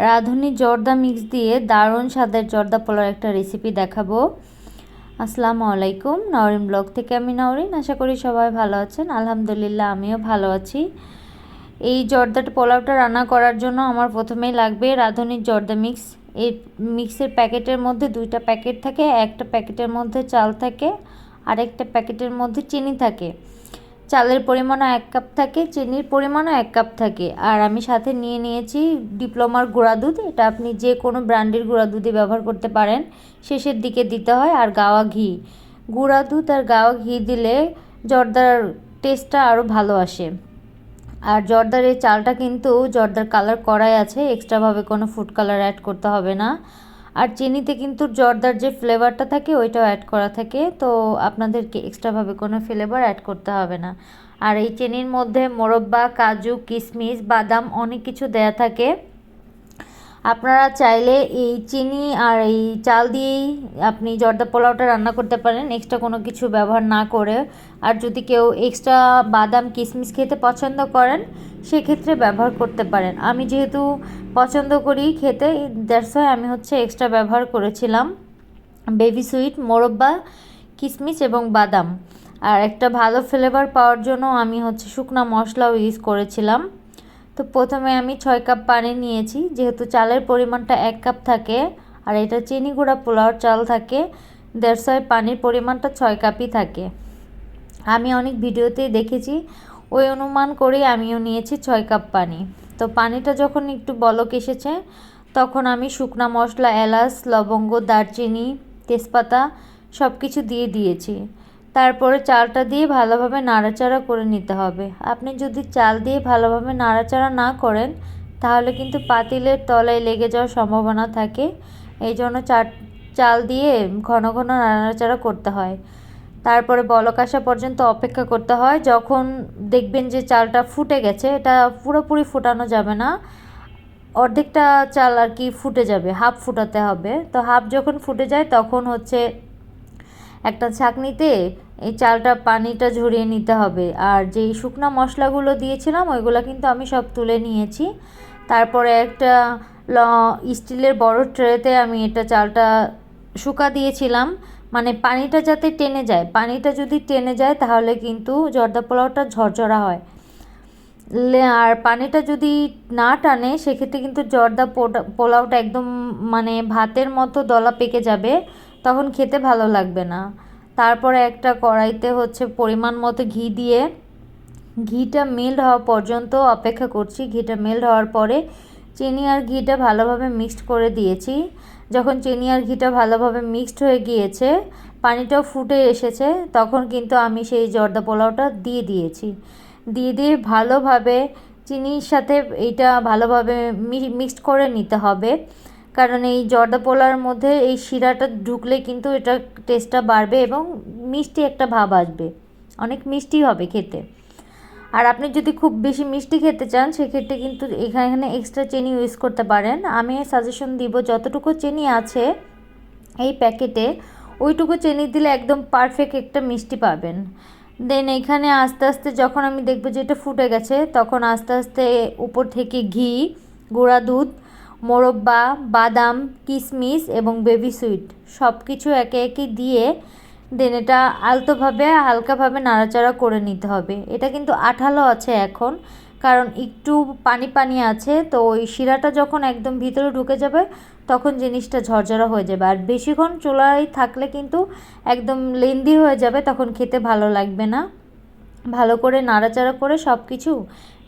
রাঁধুনি জর্দা মিক্স দিয়ে দারুণ স্বাদের জর্দা পোলার একটা রেসিপি দেখাবো। আসসালামু আলাইকুম নরিন ব্লগ থেকে আমি নরিন আশা করি সবাই ভালো আছেন। আলহামদুলিল্লাহ, আমিও ভালো আছি। এই জর্দাটা পোলাওটা রান্না করার জন্য আমার প্রথমেই লাগবে রাঁধুনির জর্দা মিক্স এই মিক্সের প্যাকেটের মধ্যে দুইটা প্যাকেট থাকে, একটা প্যাকেটের মধ্যে চাল থাকে, আরেকটা প্যাকেটের মধ্যে চিনি থাকে। চালের পরিমাণও এক কাপ থাকে, চিনির পরিমাণও এক কাপ থাকে। আর আমি সাথে নিয়ে নিয়েছি ডিপ্লোমার গুঁড়া দুধ, এটা আপনি যে কোনো ব্র্যান্ডের গুঁড়া দুধই ব্যবহার করতে পারেন, শেষের দিকে দিতে হয় আর গাওয়া ঘি। গুঁড়া দুধ আর গাওয়া ঘি দিলে জর্দার টেস্টটা আরও ভালো আসে। আর জর্দার এই চালটা কিন্তু জর্দার কালার করাই আছে, এক্সট্রাভাবে কোনো ফুড কালার অ্যাড করতে হবে না। আর চিনিতে কিন্তু জর্দার যে ফ্লেভারটা থাকে, ওইটাও অ্যাড করা থাকে। তো আপনাদেরকে এক্সট্রাভাবে কোনো ফ্লেভার অ্যাড করতে হবে না। আর এই চিনির মধ্যে মোরব্বা, কাজু কিশমিশ বাদাম অনেক কিছু দেয়া থাকে। আপনারা চাইলে এই চিনি আর এই চাল দিয়েই আপনি জর্দা পোলাওটা রান্না করতে পারেন এক্সট্রা কোনো কিছু ব্যবহার না করে। আর যদি কেউ এক্সট্রা বাদাম কিশমিশ খেতে পছন্দ করেন, সেক্ষেত্রে ব্যবহার করতে পারেন। আমি যেহেতু পছন্দ করি খেতে দ্যাটস আমি হচ্ছে এক্সট্রা ব্যবহার করেছিলাম। বেবি সুইট মোরব্বা কিশমিশ এবং বাদাম। আর একটা ভালো ফ্লেভার পাওয়ার জন্য আমি হচ্ছে শুকনা মশলাও ইউজ করেছিলাম। তো প্রথমে আমি ছয় কাপ পানি নিয়েছি, যেহেতু চালের পরিমাণটা এক কাপ থাকে, আর এটা চিনি গুঁড়া পোলাওর চাল থাকে দেড়শো পানির পরিমাণটা ছয় কাপই থাকে। আমি অনেক ভিডিওতেই দেখেছি, ওই অনুমান করেই আমিও নিয়েছি ছয় কাপ পানি। তো পানিটা যখন একটু বলক এসেছে, তখন আমি শুকনা মশলা, এলাচ, লবঙ্গ, দারচিনি, তেজপাতা সব কিছু দিয়ে দিয়েছি। তারপরে চালটা দিয়ে ভালোভাবে নাড়াচাড়া করে নিতে হবে। আপনি যদি চাল দিয়ে ভালোভাবে নাড়াচাড়া না করেন, তাহলে কিন্তু পাতিলের তলায় লেগে যাওয়ার সম্ভাবনা থাকে। এই জন্য চাল দিয়ে ঘন ঘন নাড়াচাড়া করতে হয়। তারপরে বলক আসা পর্যন্ত অপেক্ষা করতে হয়। যখন দেখবেন যে চালটা ফুটে গেছে, এটা পুরোপুরি ফুটানো যাবে না। অর্ধেকটা চাল আর কি ফুটে যাবে, হাফ ফুটাতে হবে। তো হাফ যখন ফুটে যায়, তখন হচ্ছে একটা ছাঁকনিতে এই চালটা পানিটা ঝরিয়ে নিতে হবে। আর যেই শুকনো মশলাগুলো দিয়েছিলাম, ওইগুলো কিন্তু আমি সব তুলে নিয়েছি। তারপরে একটা ল স্টিলের বড় ট্রেতে আমি এটা চালটা শুকা দিয়েছিলাম। মানে পানিটা যাতে টেনে যায়, পানিটা যদি টেনে যায় তাহলে কিন্তু জর্দা পোলাওটা ঝরঝরা হয়। আর পানিটা যদি না টানে, সেক্ষেত্রে কিন্তু জর্দা পোলাওটা একদম মানে ভাতের মতো দলা পেকে যাবে, তখন খেতে ভালো লাগবে না। তারপরে একটা কড়াইতে হচ্ছে পরিমাণ মতো ঘি দিয়ে, ঘিটা মেল্ট হওয়া পর্যন্ত অপেক্ষা করছি। ঘিটা মেল্ট হওয়ার পরে চিনি আর ঘিটা ভালোভাবে মিক্সড করে দিয়েছি। যখন চিনি আর ঘিটা ভালোভাবে মিক্সড হয়ে গিয়েছে, পানিটাও ফুটে এসেছে, তখন কিন্তু আমি সেই জর্দা পোলাওটা দিয়ে দিয়েছি। দিয়ে দিয়ে ভালোভাবে চিনির সাথে এইটা ভালোভাবে মিক্সড করে নিতে হবে। কারণ এই জর্দা পোলার মধ্যে এই শিরাটা ঢুকলে কিন্তু এটা টেস্টটা বাড়বে এবং মিষ্টি একটা ভাব আসবে। অনেক মিষ্টি হবে খেতে। আর আপনি যদি খুব বেশি মিষ্টি খেতে চান, সেক্ষেত্রে কিন্তু এখানে এক্সট্রা চিনি ইউজ করতে পারেন। আমি সাজেশন দিব যতটুকু চিনি আছে এই প্যাকেটে ওইটুকু চিনি দিলে একদম পারফেক্ট একটা মিষ্টি পাবেন। দেন এখানে আস্তে আস্তে যখন আমি দেখব যে এটা ফুটে গেছে, তখন আস্তে আস্তে উপর থেকে ঘি, গুঁড়া দুধ, মোরব্বা, বাদাম কিশমিশ এবং বেবি সুইট সব কিছু একে একে দিয়ে দেন এটা আলতোভাবে, হালকাভাবে নাড়াচাড়া করে নিতে হবে। এটা কিন্তু আঠালো আছে এখন, কারণ একটু পানি পানি আছে, তো ওই শিরাটা যখন একদম ভিতরে ঢুকে যাবে, তখন জিনিসটা ঝরঝরা হয়ে যাবে। আর বেশিক্ষণ চুলায় থাকলে কিন্তু একদম লেন্দি হয়ে যাবে, তখন খেতে ভালো লাগবে না। ভালো করে নাড়াচাড়া করে সব কিছু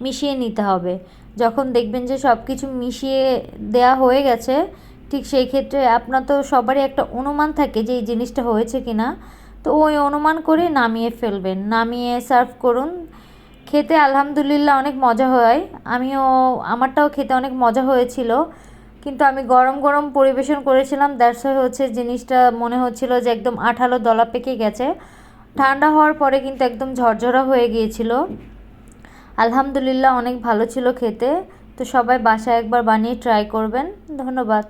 মিশিয়ে নিতে হবে। যখন দেখবেন যে সব কিছু মিশিয়ে দেয়া হয়ে গেছে, ঠিক সেই ক্ষেত্রে আপনার তো সবারই একটা অনুমান থাকে যে এই জিনিসটা হয়েছে কি না তো ওই অনুমান করে নামিয়ে ফেলবেন, নামিয়ে সার্ভ করুন। খেতে আলহামদুলিল্লাহ অনেক মজা হয়। আমিও, আমারটাও খেতে অনেক মজা হয়েছিল। কিন্তু আমি গরম গরম পরিবেশন করেছিলাম দ্যাটস হচ্ছে জিনিসটা মনে হচ্ছিল যে একদম আঠালো দলা পেকে গেছে। ঠান্ডা হওয়ার পরে কিন্তু একদম ঝরঝরা হয়ে গিয়েছিল। আলহামদুলিল্লাহ অনেক ভালো ছিল খেতে। তো সবাই বাসায় একবার বানিয়ে ট্রাই করবেন। ধন্যবাদ।